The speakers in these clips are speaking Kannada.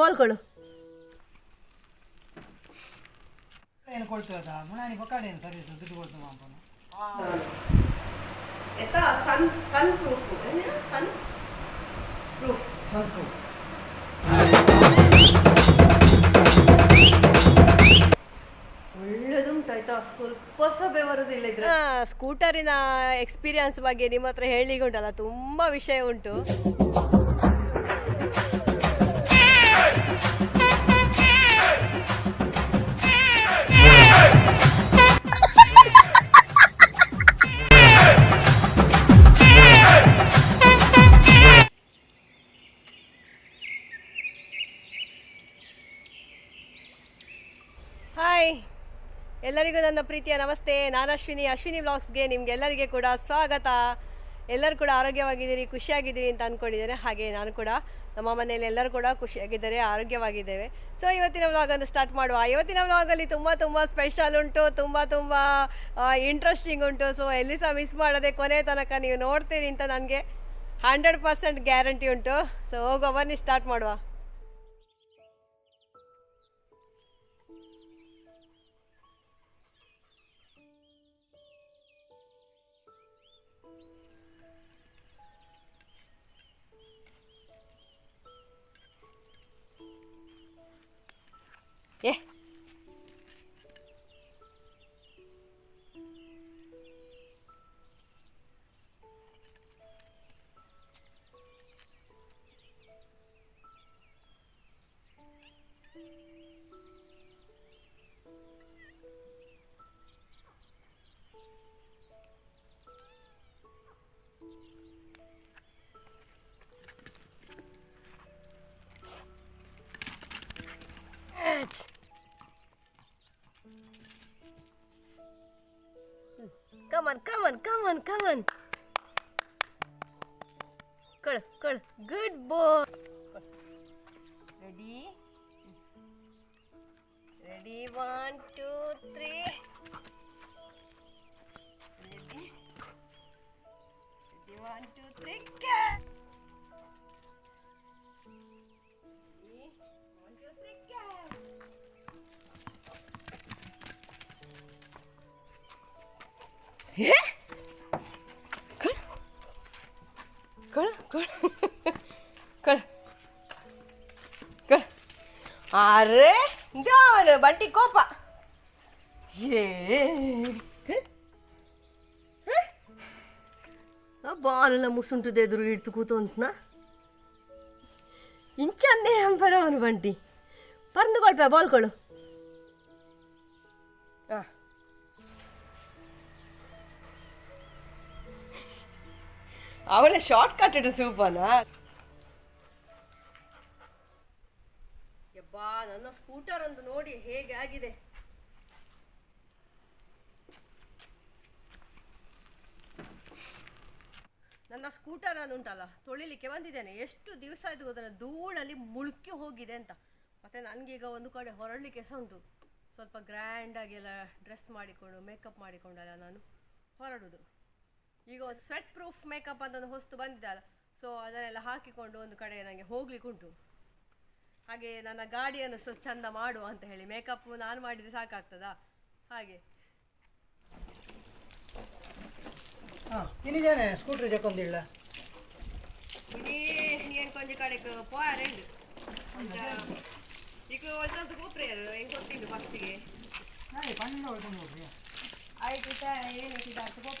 ಬೋಲ್ಕೊಳು. ಏನು ಕೊಳ್ತದ ಮುನಾನಿ ಪಕ್ಕಾಡಿ ಏನು ಸರ್ವಿಸ್ ದುಡ್ಡು ಕೊಡ್ತು ಮಾಪನ ಎಂತ sun sun proof sun proof sun proof ಒಳ್ಳೇದುಂಟು ಆಯ್ತಾ ಸ್ವಲ್ಪ ಸಹ ಬೆವರುದಿಲ್ಲ ಇದ್ರೆ ಸ್ಕೂಟರಿನ ಎಕ್ಸ್ಪೀರಿಯನ್ಸ್ ಬಗ್ಗೆ ನಿಮ್ಮ ಹತ್ರ ಹೇಳಿಕೊಂಡಲ್ಲ ಉಂಟಲ್ಲ ತುಂಬ ವಿಷಯ ಉಂಟು. ಹಾಯ್ ಎಲ್ಲರಿಗೂ ನನ್ನ ಪ್ರೀತಿಯ ನಮಸ್ತೆ. ನಾನು ಅಶ್ವಿನಿ. ಅಶ್ವಿನಿ ವ್ಲಾಗ್ಸ್ಗೆ ನಿಮಗೆಲ್ಲರಿಗೆ ಕೂಡ ಸ್ವಾಗತ. ಎಲ್ಲರೂ ಕೂಡ ಆರೋಗ್ಯವಾಗಿದ್ದೀರಿ, ಖುಷಿಯಾಗಿದ್ದೀರಿ ಅಂತ ಅಂದ್ಕೊಂಡಿದ್ದೇನೆ. ಹಾಗೆ ನಾನು ಕೂಡ ನಮ್ಮ ಮನೆಯಲ್ಲಿ ಎಲ್ಲರೂ ಕೂಡ ಖುಷಿಯಾಗಿದ್ದಾರೆ, ಆರೋಗ್ಯವಾಗಿದ್ದೇವೆ. ಸೊ ಇವತ್ತಿನ ವ್ಲಾಗನ್ನು ಸ್ಟಾರ್ಟ್ ಮಾಡುವ. ಇವತ್ತಿನ ವ್ಲಾಗಲ್ಲಿ ತುಂಬ ತುಂಬ ಸ್ಪೆಷಲ್ ಉಂಟು. ತುಂಬ ತುಂಬ ಇಂಟ್ರೆಸ್ಟಿಂಗ್ ಉಂಟು. ಸೊ ಎಲ್ಲಿ ಸಹ ಮಿಸ್ ಮಾಡದೆ ಕೊನೆ ತನಕ ನೀವು ನೋಡ್ತೀರಿ ಅಂತ ನನಗೆ ಹಂಡ್ರೆಡ್ ಪರ್ಸೆಂಟ್ ಗ್ಯಾರಂಟಿ ಉಂಟು. ಸೊ ಹೋಗೋ ಬನ್ನಿ ಸ್ಟಾರ್ಟ್ ಮಾಡುವ. Yeah. Come on, come on, come on, come on. Good, good, good boy. Ready? Ready? One, two, three. Ready? Ready? One, two, three. Cat. हे कळ कळ कळ कळ कळ अरे देवर बंटी कोपा ये బాలల ముసుంటుది ఎదురు ఇడుతు కూతుంటున్నా ఇంచందే పరవను బంటి. పరందు కొడిపా బాల్కొడు ಅವಳೆ ಶಾರ್ಟ್ ಕಟ್ ಇಡು ಸೂಪನ. ಯಬ್ಬಾ, ನನ್ನ ಸ್ಕೂಟರ್ ಒಂದು ನೋಡಿ ಹೇಗೆ ಆಗಿದೆ. ನನ್ನ ಸ್ಕೂಟರ್ ಉಂಟಲ್ಲ, ತೊಳಿಲಿಕ್ಕೆ ಬಂದಿದ್ದೇನೆ. ಎಷ್ಟು ದಿವಸ ಆಯ್ತು ಗೊತ್ತಾ ಧೂಳಲ್ಲಿ ಮುಳುಕಿ ಹೋಗಿದೆ ಅಂತ. ಮತ್ತೆ ನನಗೀಗ ಒಂದು ಕಡೆ ಹೊರಡಲಿಕ್ಕೆ ಸಹ ಉಂಟು. ಸ್ವಲ್ಪ ಗ್ರ್ಯಾಂಡಾಗಿ ಎಲ್ಲ ಡ್ರೆಸ್ ಮಾಡಿಕೊಂಡು ಮೇಕಪ್ ಮಾಡಿಕೊಂಡಲ್ಲ ನಾನು ಹೊರಡುದು. ಈಗ ಒಂದು ಸ್ವೆಟ್ ಪ್ರೂಫ್ ಮೇಕಪ್ ಅಂತ ಒಂದು ಹೊಸ್ತು ಬಂದಿದ್ದಲ್ಲ ಸೊ ಅದನ್ನೆಲ್ಲ ಹಾಕಿಕೊಂಡು ಒಂದು ಕಡೆ ನನಗೆ ಹೋಗ್ಲಿಕ್ಕೆ ಉಂಟು. ಹಾಗೆ ನನ್ನ ಗಾಡಿಯನ್ನು ಸ್ವಲ್ಪ ಚಂದ ಮಾಡುವ ಅಂತ ಹೇಳಿ ಮೇಕಪ್ ನಾನು ಮಾಡಿದರೆ ಸಾಕಾಗ್ತದಾ? ಹಾಗೆ. ಹಾಂ ಸ್ಕೂಟ್ರಿ ಜಕ್ಕೊಂದಿಲ್ಲ ಇಡೀ ಏನು ಕೊಂಚ ಕಡೆ ಪೋಯಾರ ಈಗ ಒಂದಂತ ಕೂಪ್ರಿಯರು ಹೆಂಗೆ ಗೊತ್ತಿದ್ದು ಫಸ್ಟಿಗೆ ಆಯ್ತು ಏನು ಅದು ಕೋಪ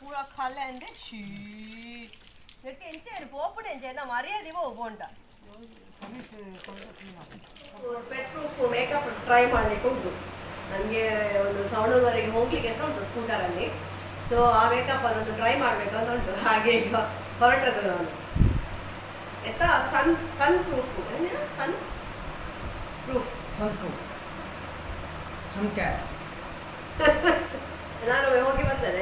பூரா கலந்து எட்டு போப்படு எஞ்சேனா மரியாதையோ போண்ட ಸ್ವೆಟ್ ಪ್ರೂಫ್ ಮೇಕಪ್ ಟ್ರೈ ಮಾಡಲಿಕ್ಕೆ ಉಂಟು. ನನಗೆ ಒಂದು ಸೌಂಡೂರ್ವರೆಗೆ ಹೋಗ್ಲಿಕ್ಕೆ ಸಹ ಉಂಟು ಸ್ಕೂಟರಲ್ಲಿ ಸೊ ಆ ಮೇಕಪ್ಪನ್ನು ಒಂದು ಟ್ರೈ ಮಾಡಬೇಕಂತ ಉಂಟು. ಹಾಗೆ ಈಗ ಹೊರಟದು ನಾನು. ಎತ್ತ? Sun sun proof sun proof sun proof sun ನಾನು ಹೋಗಿ ಬಂದಲ್ಲ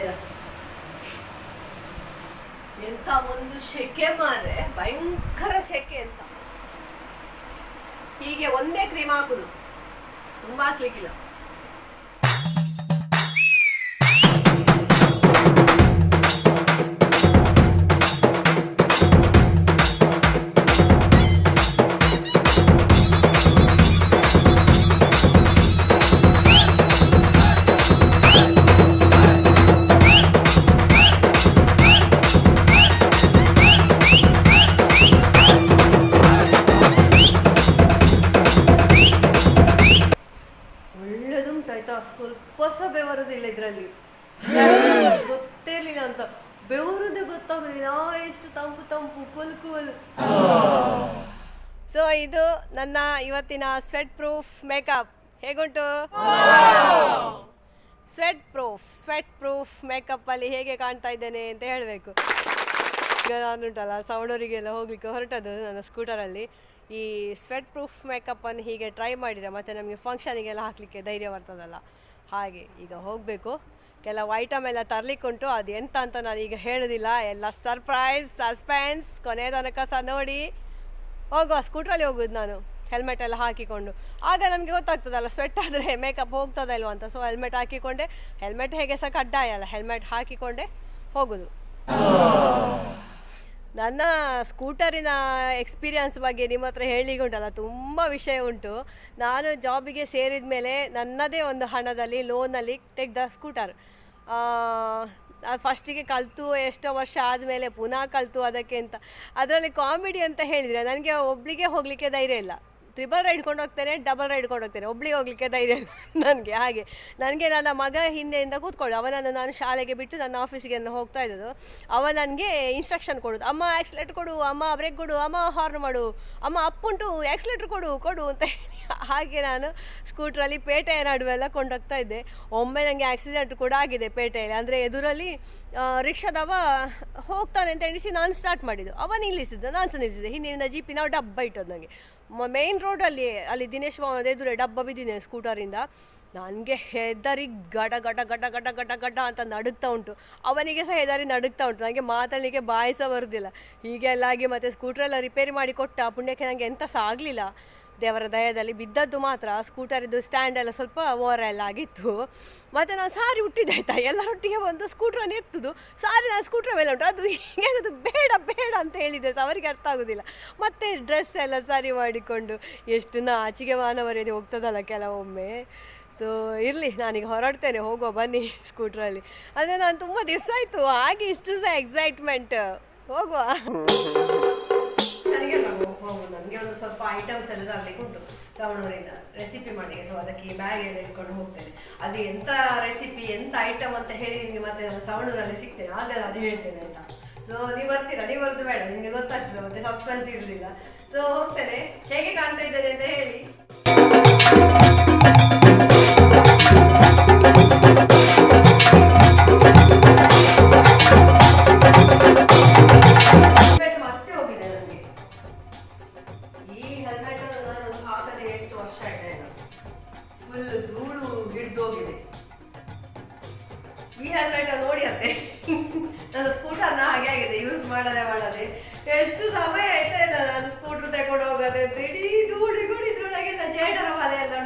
ಎಂತ ಒಂದು ಶೆಕೆ ಮಾರೆ ಭಯಂಕರ ಶೆಕೆ ಅಂತ. ಹೀಗೆ ಒಂದೇ ಕ್ರೀಮ್ ಹಾಕುದು. ತುಂಬಾ ಹಾಕ್ಲಿಕ್ಕಿಲ್ಲ ಸೊ ಇದು ನನ್ನ ಇವತ್ತಿನ sweat proof makeup ಹೇಗುಂಟು? Sweat proof sweat proof makeup ಅಲ್ಲಿ ಹೇಗೆ ಕಾಣ್ತಾ ಇದ್ದೇನೆ ಅಂತ ಹೇಳಬೇಕು. ಈಗ ನಾನುಂಟಲ್ಲ ಸೌಂಡವರಿಗೆಲ್ಲ ಹೋಗ್ಲಿಕ್ಕೆ ಹೊರಟದ್ದು ನನ್ನ ಸ್ಕೂಟರಲ್ಲಿ ಈ ಸ್ವೆಟ್ ಪ್ರೂಫ್ ಮೇಕಪ್ಪನ್ನು ಹೀಗೆ ಟ್ರೈ ಮಾಡಿದರೆ ಮತ್ತು ನಮಗೆ ಫಂಕ್ಷನಿಗೆಲ್ಲ ಹಾಕಲಿಕ್ಕೆ ಧೈರ್ಯ ಬರ್ತದಲ್ಲ. ಹಾಗೆ ಈಗ ಹೋಗಬೇಕು. ಕೆಲವು ಐಟಮ್ ಎಲ್ಲ ತರಲಿಕ್ಕುಂಟು. ಅದು ಎಂತ ಅಂತ ನಾನು ಈಗ ಹೇಳೋದಿಲ್ಲ. ಎಲ್ಲ ಸರ್ಪ್ರೈಸ್ ಸಸ್ಪೆನ್ಸ್ ಕೊನೆ ತನಕ ಸಹ ನೋಡಿ. ಹೋಗುವ ಸ್ಕೂಟ್ರಲ್ಲಿ ಹೋಗೋದು ನಾನು. ಹೆಲ್ಮೆಟ್ ಎಲ್ಲ ಹಾಕಿಕೊಂಡು. ಆಗ ನಮಗೆ ಗೊತ್ತಾಗ್ತದಲ್ಲ ಸ್ವೆಟ್ ಆದರೆ ಮೇಕಪ್ ಹೋಗ್ತದ ಇಲ್ವ ಅಂತ. So helmet ಹಾಕಿಕೊಂಡೆ. ಹೆಲ್ಮೆಟ್ ಹೇಗೆ ಸಹ ಕಡ್ಡಾಯ ಅಲ್ಲ. ಹೆಲ್ಮೆಟ್ ಹಾಕಿಕೊಂಡೆ ಹೋಗೋದು. ನನ್ನ ಸ್ಕೂಟರಿನ ಎಕ್ಸ್ಪೀರಿಯನ್ಸ್ ಬಗ್ಗೆ ನಿಮ್ಮ ಹತ್ರ ಹೇಳಲಿಕ್ಕೆ ಉಂಟಲ್ಲ, ತುಂಬ ವಿಷಯ ಉಂಟು. ನಾನು ಜಾಬಿಗೆ ಸೇರಿದ ಮೇಲೆ ನನ್ನದೇ ಒಂದು ಹಣದಲ್ಲಿ ಲೋನಲ್ಲಿ ತೆಗೆದ ಸ್ಕೂಟರ್ ಫಸ್ಟಿಗೆ ಕಲಿತು ಎಷ್ಟೋ ವರ್ಷ ಆದಮೇಲೆ ಪುನಃ ಕಲಿತು ಅದಕ್ಕೆ ಅಂತ. ಅದರಲ್ಲಿ ಕಾಮಿಡಿ ಅಂತ ಹೇಳಿದರೆ ನನಗೆ ಒಬ್ಳಿಗೆ ಹೋಗಲಿಕ್ಕೆ ಧೈರ್ಯ ಇಲ್ಲ. ತ್ರಿಬಲ್ ರೈಡ್ ಹೋಗ್ತೇನೆ ಡಬಲ್ ರೈಡ್ ಹೋಗ್ತೇನೆ ಒಬ್ಳಿಗೆ ಹೋಗ್ಲಿಕ್ಕೆ ಧೈರ್ಯ ಇಲ್ಲ ನನಗೆ, ಹಾಗೆ. ನನಗೆ ನನ್ನ ಮಗ ಹಿಂದೆಯಿಂದ ಕೂತ್ಕೊಳ್ಳು. ಅವನನ್ನು ನಾನು ಶಾಲೆಗೆ ಬಿಟ್ಟು ನನ್ನ ಆಫೀಸಿಗೆ ಹೋಗ್ತಾ ಇದ್ದದ್ದು. ಅವ ನನಗೆ ಇನ್ಸ್ಟ್ರಕ್ಷನ್ ಕೊಡೋದು. ಅಮ್ಮ ಆಕ್ಸಿಲೇಟರ್ ಕೊಡು, ಅಮ್ಮ ಬ್ರೇಕ್ ಕೊಡು, ಅಮ್ಮ ಹಾರ್ನ್ ಮಾಡು, ಅಮ್ಮ ಅಪ್ಪುಂಟು ಆಕ್ಸಿಲೇಟರ್ ಕೊಡು ಕೊಡು ಅಂತ ಹಾಗೆ ನಾನು ಸ್ಕೂಟ್ರಲ್ಲಿ ಪೇಟೆಯ ನಡುವೆಲ್ಲ ಕೊಂಡೋಗ್ತಾ ಇದ್ದೆ. ಒಮ್ಮೆ ನನಗೆ ಆಕ್ಸಿಡೆಂಟ್ ಕೂಡ ಆಗಿದೆ ಪೇಟೆಯಲ್ಲಿ. ಅಂದರೆ ಎದುರಲ್ಲಿ ರಿಕ್ಷಾದವ ಹೋಗ್ತಾನೆ ಅಂತ ಎಣಿಸಿ ನಾನು ಸ್ಟಾರ್ಟ್ ಮಾಡಿದ್ದು. ಅವ ನಿಲ್ಲಿಸಿದ್ದು, ನಾನು ಸಹ ನಿಲ್ಲಿಸಿದ್ದೆ. ಹಿಂದಿನಿಂದ ಜೀಪಿನ ಡಬ್ಬ ಇಟ್ಟದ್ದು ನನಗೆ ಮೇನ್ ರೋಡಲ್ಲಿ ಅಲ್ಲಿ ದಿನೇಶ್ ಭವನದ ಎದುರೇ ಡಬ್ಬ ಬಿದ್ದಿದೆ ಸ್ಕೂಟರಿಂದ ನನಗೆ ಹೆದರಿ ಗಡ ಗಡ ಗಡ ಗಡ ಗಡ ಗಡ ಅಂತ ನಡುಗ್ತಾ ಉಂಟು. ಅವನಿಗೆ ಸಹ ಹೆದರಿ ನಡುಗ್ತಾ ಉಂಟು. ನನಗೆ ಮಾತಾಡಲಿಕ್ಕೆ ಬಾಯಿಸ ಬರುವುದಿಲ್ಲ ಹೀಗೆಲ್ಲ ಆಗಿ ಮತ್ತೆ ಸ್ಕೂಟ್ರೆಲ್ಲ ರಿಪೇರಿ ಮಾಡಿ ಕೊಟ್ಟ. ಪುಣ್ಯಕ್ಕೆ ನನಗೆ ಎಂತ ಸಹ ಆಗಲಿಲ್ಲ ದೇವರ ದಯದಲ್ಲಿ ಬಿದ್ದದ್ದು ಮಾತ್ರ ಸ್ಕೂಟರಿದ್ದು ಸ್ಟ್ಯಾಂಡ್ ಎಲ್ಲ ಸ್ವಲ್ಪ ಓವರ್ ಎಲ್ಲ ಆಗಿತ್ತು. ಮತ್ತು ನಾನು ಸಾರಿ ಹುಟ್ಟಿದೆ ಆಯ್ತಾ? ಎಲ್ಲರೊಟ್ಟಿಗೆ ಒಂದು ಸ್ಕೂಟ್ರನ್ನು ಎತ್ತುದು. ಸಾರಿ ನಾನು ಸ್ಕೂಟ್ರ್ ಮೇಲೆ ಉಂಟು. ಅದು ಹೀಗೆ ಆಗೋದು. ಬೇಡ ಬೇಡ ಅಂತ ಹೇಳಿದೆ ಸಹ ಅವರಿಗೆ ಅರ್ಥ ಆಗೋದಿಲ್ಲ. ಮತ್ತೆ ಡ್ರೆಸ್ ಎಲ್ಲ ಸರಿ ಮಾಡಿಕೊಂಡು ಎಷ್ಟು ನಾಚಿಗೆ ಮಾನವರಿಗೆ ಹೋಗ್ತದಲ್ಲ ಕೆಲವೊಮ್ಮೆ. ಸೊ ಇರಲಿ, ನಾನೀಗ ಹೊರಡ್ತೇನೆ. ಹೋಗುವ, ಬನ್ನಿ ಸ್ಕೂಟ್ರಲ್ಲಿ ಅಂದರೆ ನಾನು ತುಂಬ ದಿವಸ ಆಯಿತು. ಹಾಗೆ ಇಷ್ಟು ಸಹ ಎಕ್ಸೈಟ್ಮೆಂಟ್ ಹೋಗುವ. ನನಗೆ ನನಗೆ ಒಂದು ಸ್ವಲ್ಪ ಐಟಮ್ಸ್ ಎಲ್ಲ ತರಲಿಕ್ಕೆ ಉಂಟು. ಸವಣೂರಿಂದ ರೆಸಿಪಿ ಮಾಡಿ ಸೊ ಅದಕ್ಕೆ ಬ್ಯಾಗ್ ಎಲ್ಲ ಇಟ್ಕೊಂಡು ಹೋಗ್ತೇನೆ. ಅದು ಎಂತ ರೆಸಿಪಿ ಎಂತ ಐಟಮ್ ಅಂತ ಹೇಳಿ ನಿಮಗೆ ಮತ್ತೆ ನಾನು ಸವಣೂರಲ್ಲಿ ಸಿಗ್ತೇನೆ. ಆಗ ನಾನು ಹೇಳ್ತೇನೆ ಅಂತ ಸೊ ನೀವು ಬರ್ತೀರಾ? ನೀವು ಬರೋದು ಬೇಡ. ನಿಮಗೆ ಗೊತ್ತಾಗ್ತದೆ. ಮತ್ತೆ ಸಸ್ಪೆನ್ಸ್ ಇರ್ಲಿಲ್ಲ ಸೊ ಹೋಗ್ತೇನೆ. ಹೇಗೆ ಕಾಣ್ತಾ ಇದ್ದೇನೆ ಅಂತ ಹೇಳಿ.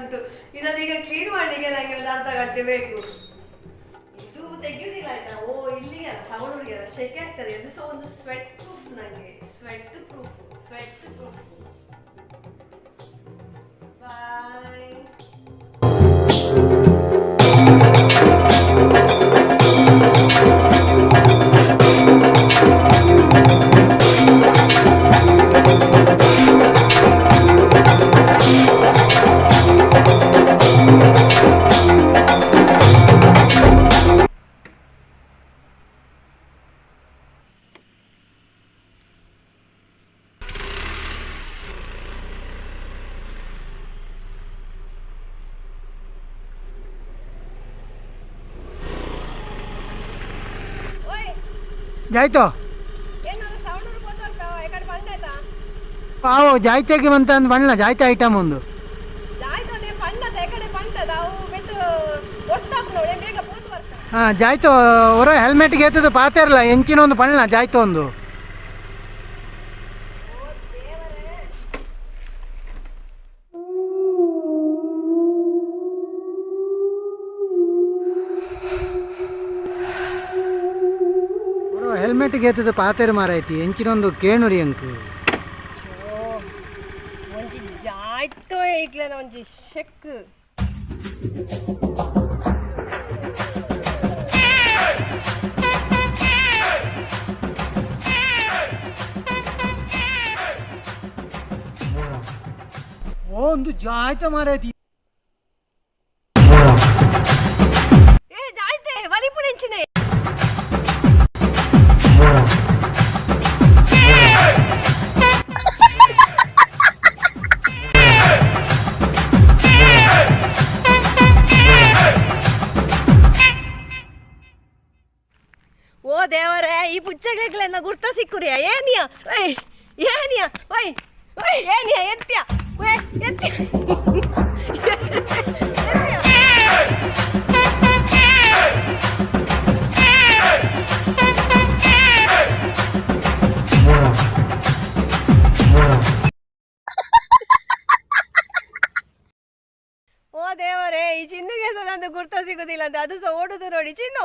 ಈಗ ಉಂಟು ಇದನ್ನೀಗ ಕ್ಲೀನ್ ಮಾಡಲಿಕ್ಕೆ ನನಗೆ ಒಂದು ಅರ್ಧ ಗಂಟೆ ಬೇಕು. ಇದು ತೆಗೆಯುವುದಿಲ್ಲ ಆಯ್ತಾ? ಓ ಇಲ್ಲಿಗೆ ಅಲ್ಲ, ಸವಣೂರಿಗೆ ಅಲ್ಲ ಶೆಕೆ ಆಗ್ತದೆ. ಅದು ಸಹ ಒಂದು ಸ್ವೆಟ್ ಪ್ರೂಫ್ ನನಗೆ ಸ್ವೆಟ್ ಪ್ರೂಫ್ ಸ್ವೆಟ್ ಪ್ರೂಫ್ ಬಾಯ್ ಬಂದಾಯ್ತಾ ಪಾವು ಜಾಯ್ತೆಗೆ ಬಂತ ಅಂದ್ ಬಣ್ಣ ಜಾಯ್ತೆ ಐಟಮ್ ಒಂದು. ಪೋತು ಹಾಂ ಜಾಯ್ತು ಹೊರ ಹೆಲ್ಮೆಟ್ಗೆ ಎತ್ತದು ಇರಲ್ಲ ಹೆಂಚಿನ ಒಂದು ಬಣ್ಣ ಜಾಯ್ತು ಒಂದು. ಹೆಲ್ಮೆಟ್ಗೆ ಎತ್ತದು ಮಾರ ಮಾರೈತಿ ಎಂಚಿನೊಂದು ಕೇಣುರಿ ಅಂಕ್ ಒಂಜಿ ಜಾಯ್ತು ಈಗ್ಲೇನ ಒಂಜಿ ಶೆಕ್ ಒಂದು ಜಾಯ್ತ ಮಾರೈತಿ ಪುಚ್ಚಗಳಿಗೆಲ್ಲ ಗುರ್ತ ಸಿಕ್ಕುರಿಯ? ಏನಿಯ? ಓಯ್ ಏನಿಯ? ಓಯ್ ಏನಿಯ? ಎತ್ತಿಯ? ಓಯ್, ಎತ್ತ್ಯ? ಓ ದೇವರೇ, ಈ ಚಿನ್ನುಗೆ ಸಹ ನಂದು ಗುರ್ತ ಸಿಗುದಿಲ್ಲ ಅಂತ, ಅದು ಸಹ ಓಡುದು ನೋಡಿ, ಚಿನ್ನು,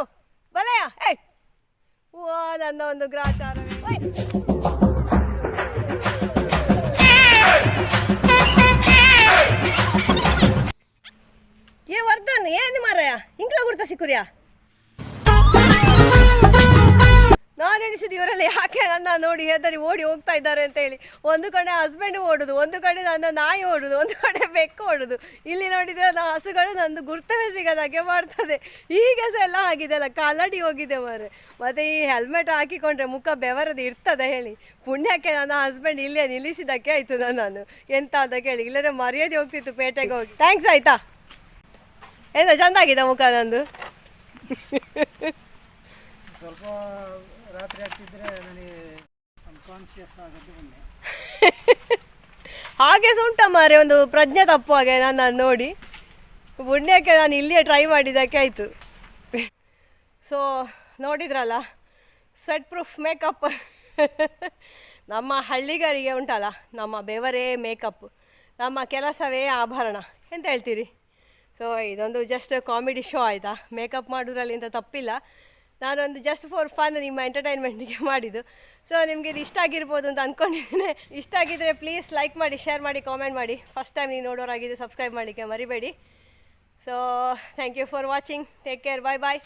ಬಲಯ, ಏಯ್. ನನ್ನ ಒಂದು ಗ್ರಾಚಾರವೇ ಓಯ್. ಏ ವರ್ಧನ್ ಏನು ಮಾರಾಯ ಇಂಕ್ಲ ಗುರ್ತ ನಾನು ಎಣಿಸಿದ ಇವರಲ್ಲಿ ಯಾಕೆ ನನ್ನ ನೋಡಿ ಹೆದರಿ ಓಡಿ ಹೋಗ್ತಾ ಇದ್ದಾರೆ ಅಂತ ಹೇಳಿ. ಒಂದು ಕಡೆ ಹಸ್ಬೆಂಡ್ ಓಡುದು, ಒಂದು ಕಡೆ ನನ್ನ ನಾಯಿ ಓಡುದು, ಒಂದು ಕಡೆ ಬೆಕ್ಕು ಓಡುದು. ಇಲ್ಲಿ ನೋಡಿದ್ರೆ ನನ್ನ ಹಸುಗಳು ನಂದು ಗುರ್ತವೇ ಸಿಗದಾಗೆ ಮಾಡ್ತದೆ. ಈಗ ಸಹ ಎಲ್ಲ ಆಗಿದೆ ಅಲ್ಲ, ಕಲ್ಲಡಿ ಹೋಗಿದೆ ಮಾರೆ. ಮತ್ತೆ ಈ ಹೆಲ್ಮೆಟ್ ಹಾಕಿಕೊಂಡ್ರೆ ಮುಖ ಬೆವರದು ಇರ್ತದೆ ಹೇಳಿ. ಪುಣ್ಯಕ್ಕೆ ನನ್ನ ಹಸ್ಬೆಂಡ್ ಇಲ್ಲೇ ನಿಲ್ಲಿಸಿದ್ದಕ್ಕೆ ಆಯ್ತು ನಾನು. ಎಂತ ಅಂತ ಕೇಳಿ. ಇಲ್ಲದ್ರೆ ಮರ್ಯಾದೆ ಹೋಗ್ತಿತ್ತು ಪೇಟೆಗೆ ಹೋಗಿ. ಥ್ಯಾಂಕ್ಸ್ ಆಯಿತಾ? ಎಂತ ಚಂದಾಗಿದೆ ಮುಖ ನಂದು. ಸ್ವಲ್ಪ ಹಾಗೆ ಸುಂಟ ಮಾರೆ, ಒಂದು ಪ್ರಜ್ಞೆ ತಪ್ಪು ಹಾಗೆ ನಾನು ನೋಡಿ. ಪುಣ್ಯಕ್ಕೆ ನಾನು ಇಲ್ಲಿಯೇ ಟ್ರೈ ಮಾಡಿದ್ದಕ್ಕೆ ಆಯಿತು. ಸೊ ನೋಡಿದ್ರಲ್ಲ ಸ್ವೆಟ್ ಪ್ರೂಫ್ ಮೇಕಪ್ ನಮ್ಮ ಹಳ್ಳಿಗರಿಗೆ ಉಂಟಲ್ಲ, ನಮ್ಮ ಬೆವರೇ ಮೇಕಪ್ ನಮ್ಮ ಕೆಲಸವೇ ಆಭರಣ ಎಂತ ಹೇಳ್ತೀರಿ? ಸೊ ಇದೊಂದು ಜಸ್ಟ್ ಕಾಮಿಡಿ ಶೋ ಆಯಿತಾ? ಮೇಕಪ್ ಮಾಡೋದ್ರಲ್ಲಿ ಇಂಥ ತಪ್ಪಿಲ್ಲ. ನಾನೊಂದು ಜಸ್ಟ್ ಫಾರ್ ಫನ್ ನಿಮ್ಮ ಎಂಟರ್ಟೈನ್ಮೆಂಟ್ಗೆ ಮಾಡಿದ್ದು. ಸೊ ನಿಮಗೆ ಇದು ಇಷ್ಟ ಆಗಿರ್ಬೋದು ಅಂತ ಅಂದ್ಕೊಂಡಿದ್ದೇನೆ ಇಷ್ಟ ಆಗಿದ್ದರೆ ಪ್ಲೀಸ್ ಲೈಕ್ ಮಾಡಿ ಶೇರ್ ಮಾಡಿ ಕಾಮೆಂಟ್ ಮಾಡಿ. ಫಸ್ಟ್ ಟೈಮ್ ನೀವು ನೋಡೋರಾಗಿದ್ದು ಸಬ್ಸ್ಕ್ರೈಬ್ ಮಾಡಲಿಕ್ಕೆ ಮರಿಬೇಡಿ. So thank you for watching take care bye bye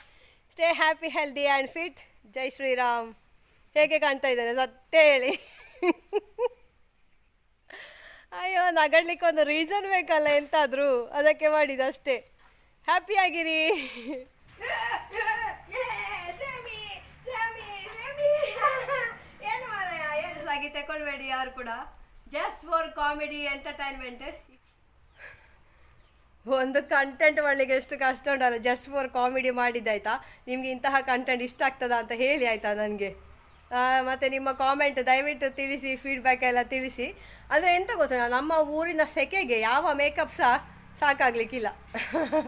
stay happy healthy and fit ಜೈ ಶ್ರೀರಾಮ್ ಹೇಗೆ ಕಾಣ್ತಾ ಇದ್ದಾನೆ? ಸತ್ಯ ಹೇಳಿ. ಅಯ್ಯೋ, ನಗಡ್ಲಿಕ್ಕೆ ಒಂದು ರೀಸನ್ ಬೇಕಲ್ಲ ಎಂತಾದರೂ. ಅದಕ್ಕೆ ಮಾಡಿದ್ದು ಅಷ್ಟೇ. ಹ್ಯಾಪಿ ಆಗಿರಿ ಏನು ಮಾರಾಯ ಏನು ಸಾಗಿ ತಗೊಳ್ಬೇಡಿ ಯಾರು ಕೂಡ. ಜಸ್ಟ್ ಫಾರ್ ಕಾಮಿಡಿ ಎಂಟರ್ಟೈನ್ಮೆಂಟ್ ಒಂದು ಕಂಟೆಂಟ್ ಮಾಡಲಿಕ್ಕೆ ಎಷ್ಟು ಕಷ್ಟ ಉಂಟಲ್ಲ ಜಸ್ಟ್ ಫಾರ್ ಕಾಮಿಡಿ ಮಾಡಿದ್ದಾಯ್ತಾ ನಿಮಗೆ ಇಂತಹ ಕಂಟೆಂಟ್ ಇಷ್ಟ ಆಗ್ತದಾ ಅಂತ ಹೇಳಿ ಆಯಿತಾ ನನಗೆ? ಮತ್ತು ನಿಮ್ಮ ಕಾಮೆಂಟ್ ದಯವಿಟ್ಟು ತಿಳಿಸಿ ಫೀಡ್ಬ್ಯಾಕ್ ಎಲ್ಲ ತಿಳಿಸಿ. ಅಂದರೆ ಎಂತ ಗೊತ್ತಾ ನಮ್ಮ ಊರಿನ ಸೆಕೆಗೆ ಯಾವ ಮೇಕಪ್ ಸಹ ಸಾಕಾಗಲಿಕ್ಕಿಲ್ಲ.